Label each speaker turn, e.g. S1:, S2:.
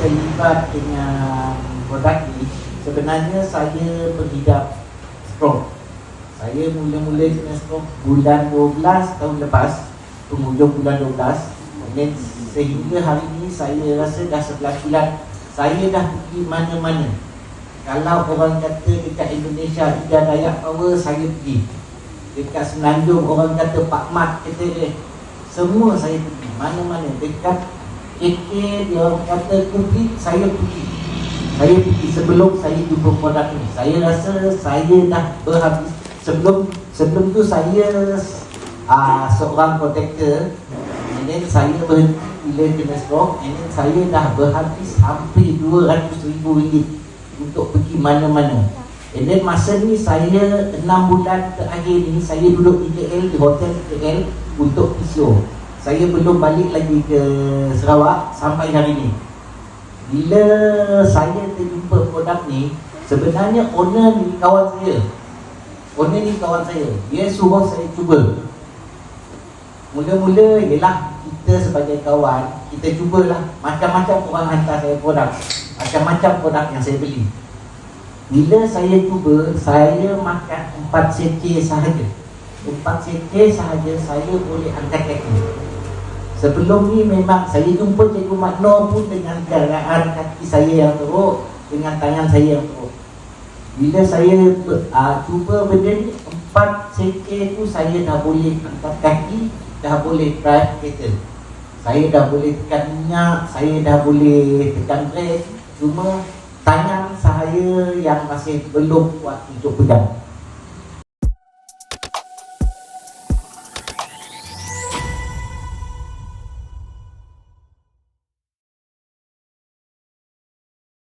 S1: terlibat dengan produk ni sebenarnya saya pengidap stroke. Saya mula-mula kena stroke bulan 12 tahun lepas, penghujung bulan 12. Dan sehingga hari ini saya rasa dah 11 bulan saya dah pergi mana-mana. Kalau orang kata dekat Indonesia Ida Dayak Power saya pergi. Dekat Semenanjung orang kata Pak Mat kata dia semua saya pergi mana-mana dekat KK dia kata komplit saya pergi. Saya pergi sebelum saya jumpa produk ni. Saya rasa saya dah berhabis. Sebelum sebelum tu saya uh, seorang kontraktor and then saya berhenti bila kena stroke and then saya dah berhabis hampir 200 ribu ringgit untuk pergi mana-mana. And then masa ni saya 6 bulan terakhir ni saya duduk di KL di hotel KL untuk PCO saya belum balik lagi ke Sarawak sampai hari ni. Bila saya terjumpa produk ni sebenarnya owner ni kawan saya. Owner ni kawan saya. Dia suruh saya cuba. Mula-mula ialah kita sebagai kawan kita cubalah macam-macam orang hantar saya produk macam-macam produk yang saya beli. Bila saya cuba saya makan 4 seke sahaja. 4 seke sahaja saya boleh angkat kaki Sebelum ni memang saya jumpa Cikgu Makno pun dengan gerakan kaki saya yang teruk Dengan tangan saya yang teruk. Bila saya uh, cuba benda ni Empat seke tu saya dah boleh angkat kaki Dah boleh drive kereta. Saya dah boleh tekan minyak Saya dah boleh tekan brake. Cuma tangan saya yang masih belum kuat untuk pegang